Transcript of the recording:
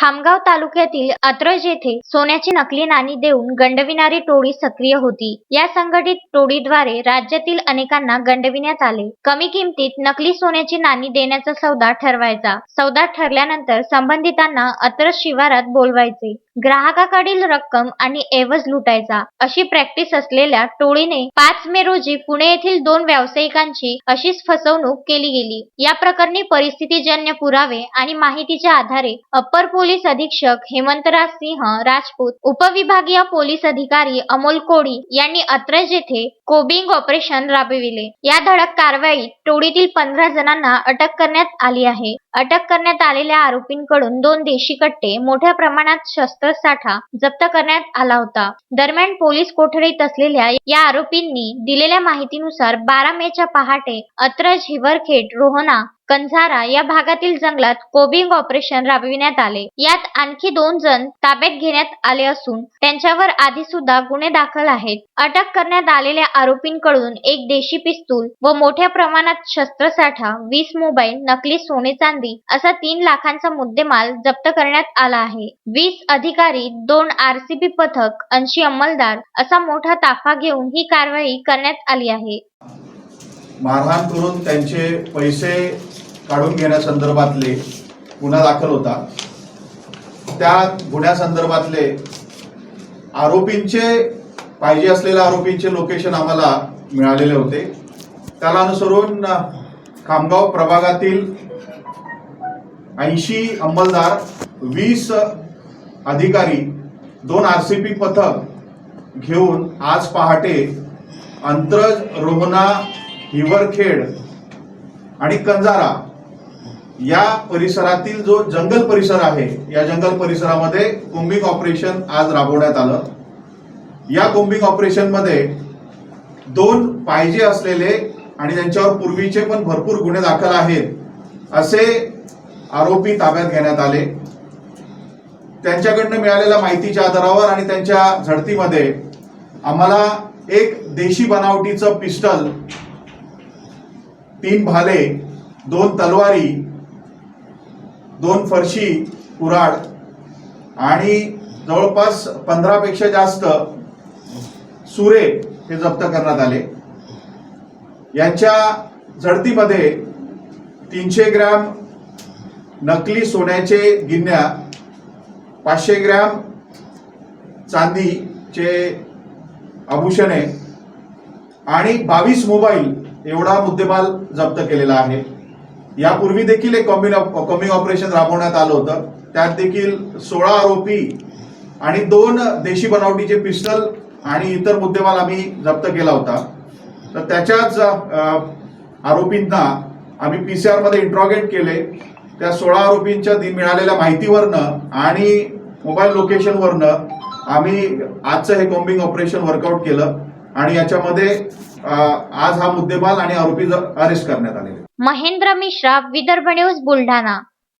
खामगाव तालुक्यातील अत्रज येथे सोन्याची नकली नाणी देऊन गंडविणारी टोळी सक्रिय होती. या संघटित टोळीद्वारे राज्यातील अनेकांना गंडविण्यात आले. कमी किमतीत नकली सोन्याची नाणी देण्याचा सौदा ठरवायचा. सौदा ठरल्यानंतर संबंधितांना अत्रज शिवारात बोलवायचे. ग्राहकाकडील रक्कम आणि एवज लुटायचा अशी प्रॅक्टिस असलेल्या टोळीने पाच मे रोजी पुणे येथील दोन व्यावसायिकांची अशीच फसवणूक केली गेली. या प्रकरणी परिस्थितीजन्य पुरावे आणि माहितीच्या आधारे अप्पर पोलीस अधीक्षक हेमंतराज सिंह राजपूत उपविभागीय पोलीस अधिकारी अमोल कोडी यांनी अत्रज येथे कोबिंग ऑपरेशन राबविले. या धडक कारवाईत टोळीतील पंधरा जणांना अटक करण्यात आली आहे. अटक करण्यात आलेल्या आरोपींकडून दोन देशी कट्टे मोठ्या प्रमाणात शस्त्र साठा जप्त करण्यात आला होता. दरम्यान पोलीस कोठडीत असलेल्या या आरोपींनी दिलेल्या माहितीनुसार बारा मेच्या पहाटे अत्रज हिवरखेड रोहना कंझारा या भागातील जंगलात कोबिंग ऑपरेशन राबविण्यात आले. यात आणखी दोन जण ताब्यात घेण्यात आले असून त्यांच्यावर आधी सुद्धा गुन्हे दाखल आहेत. अटक करण्यात आलेल्या आरोपींकडून एक देशी पिस्तूल व मोठ्या प्रमाणात शस्त्रसाठा वीस मोबाईल नकली सोने चांदी असा तीन लाखांचा मुद्देमाल जप्त करण्यात आला आहे. वीस अधिकारी दोन आरसीबी पथक ऐंशी अंमलदार असा मोठा ताफा घेऊन ही कारवाई करण्यात आली आहे. मारहाण करून त्यांचे पैसे काढून घेण्यासंदर्भातले गुन्हा दाखल होता. त्या गुन्ह्यासंदर्भातले आरोपींचे पाहिजे असलेल्या आरोपींचे लोकेशन आम्हाला मिळालेले होते. त्याला अनुसरून खामगाव प्रभागातील ऐंशी अंमलदार वीस अधिकारी दोन आर सी पी पथक घेऊन आज पहाटे अंतरज रोहना हिवरखेड आणि कंजारा या परिसरातील जो जंगल परिसर आहे या जंगल परिसरामध्ये कोम्बिंग ऑपरेशन आज राबवण्यात आलं. या कोम्बिंग ऑपरेशनमध्ये दोन पाहिजे असलेले आणि त्यांच्यावर पूर्वीचे पण भरपूर गुन्हे दाखल आहेत असे आरोपी ताब्यात घेण्यात आले. त्यांच्याकडनं मिळालेल्या माहितीच्या आधारावर आणि त्यांच्या झडतीमध्ये आम्हाला एक देशी बनावटीचं पिस्टल तीन भाले दोन तलवारी दोन फरशी कुराड आणि जवळपास पंधरापेक्षा जास्त सुरे हे जप्त करण्यात आले. यांच्या झडतीमध्ये तीनशे ग्रॅम नकली सोन्याचे गिन्या पाचशे ग्रॅम चांदीचे आभूषणे आणि बावीस मोबाईल एवढा मुद्देमाल जप्त केलेला आहे. यापूर्वी देखील एक कॉम्बिन कॉम्बिंग ऑपरेशन राबवण्यात आलं होतं. त्यात देखील सोळा आरोपी आणि दोन देशी बनावटीचे पिस्टल आणि इतर मुद्देमाल आम्ही जप्त केला होता. तर त्याच्याच आरोपींना आम्ही पी सी आरमध्ये इंट्रॉगेट केले. त्या सोळा आरोपींच्या मिळालेल्या माहितीवरनं आणि मोबाईल लोकेशनवरनं आम्ही आजचं हे कॉम्बिंग ऑपरेशन वर्कआउट केलं. आणि याच्यामध्ये आज हा मुद्देमाल आणि आरोपी अरेस्ट करण्यात आलेले. महेंद्र मिश्रा विदर्भ न्यूज बुलढाणा.